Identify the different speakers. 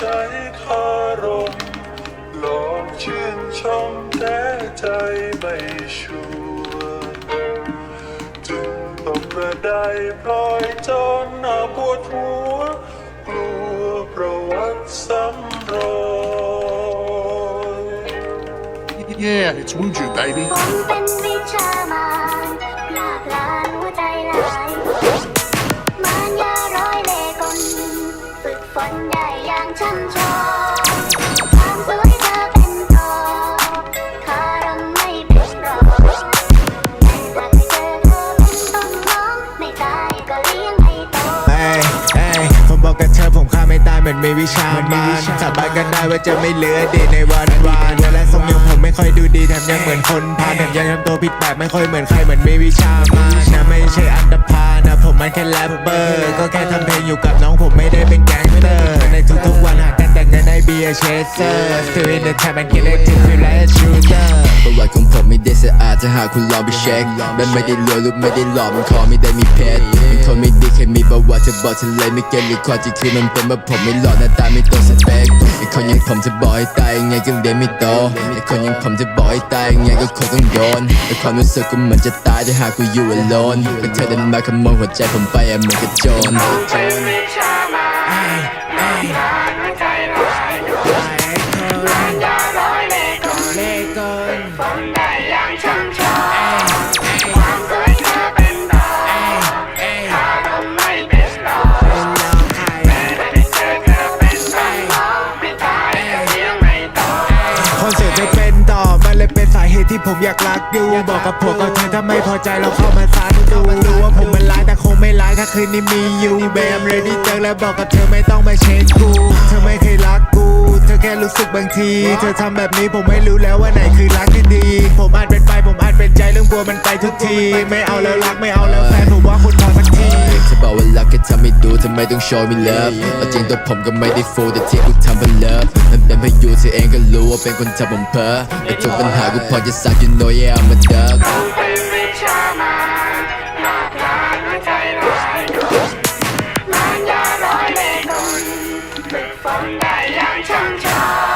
Speaker 1: ใช้คารมหลอกชื่นชมแต่ใจไม่ชัวร์จึงตกกระไดพลอยจนหน้าปวดหัว กลัวประวัติซ้ำรอย
Speaker 2: Yeah, it's Wuju, baby.
Speaker 3: ผมเป็นวิชามารลากลานหัวใจลาย มารยาร้อยเล่ห์กลฝึกฝนได้ ม่ตายเห
Speaker 4: มือนมีวิชามานสาบานกันได้ว่าจะไม่เหลือดีในวันวานและทรงยังผมไม่ค่อยดูดีแถมยังเหมือนคนพาลแถมยังทำตัวผิดแบบไม่ค่อยเหมือนใครเหมือนมีวิชามานนะไม่ใช่อันดพาลนะผมมันแค่แรปเปอร์ก็แค่ทำเพลงอยู่กับน้องผมไม่ได้เป็นแก๊งสเตอร์ในทุกๆวันหากกันแต่งเงินให้เบียร์เชสเซอร์ Still in the trap and get it to feel like a shooter
Speaker 5: ประวัติของผมไม่ได้สะอาดถ้าหากคุณลองไปเช็คและไม่ได้รวยหรือไม่ได้หล่อมันขอไม่ได้มีเพชรเป็นคนไม่ ดีแค่มีประวัติจะบอกฉันเลยไม่เก็ตหรือความจริงคือมันเป็นว่าผมไม่หล่อหน้าตาไม่ตรงสเปคไอ้คนยังผมจะบอกให้ตายยังไงก็เรียนไม่โตไอ้คนยังผมจะบอกให้ตายยังไงก็คงต้องโยนไอ้ความรู้สึกกูเหมือนจะตายถ้าหากกูอยู่ alone ก็เธอเดินมาขโมยหัวใจผมไปอะเหมือนกับโจร
Speaker 4: ผมอยากรักอยู่บอกกับผัวกับเธอถ้าไม่พอใจเราเข้ามาซัดดูรู้ว่าผมมันร้ายแต่คงไม่ร้ายถ้าคืนนี้มีอยู่แบมเลยดีเจอแล้วบอกกับเธอไม่ต้องมาเช็คกู เธอไม่เคยรักกู เธอแค่รู้สึกบางที เธอทำแบบนี้ผมไม่รู้แล้วว่าไหนคือรักที่ดี ผมอาจเป็นไปผมอาจเป็นใจเรื่องกลัวมันไปทุกที ไม่เอาแล้วรักไม่เอาแล้วแฟนผม ทำ
Speaker 5: ให้ดูทำไมต้อง show me love เอาจริงตัวผมก็ไม่ได้ฟูแต่ที่กูทำเพื่อ love มันเป็นพายุที่เองก็รู้ว่าเป็นคนทำผมเพ้อแต่ทุกปัญหากูพอจะสัก you know yeah I'm a
Speaker 1: duck ฝนได้อย่างช่างชา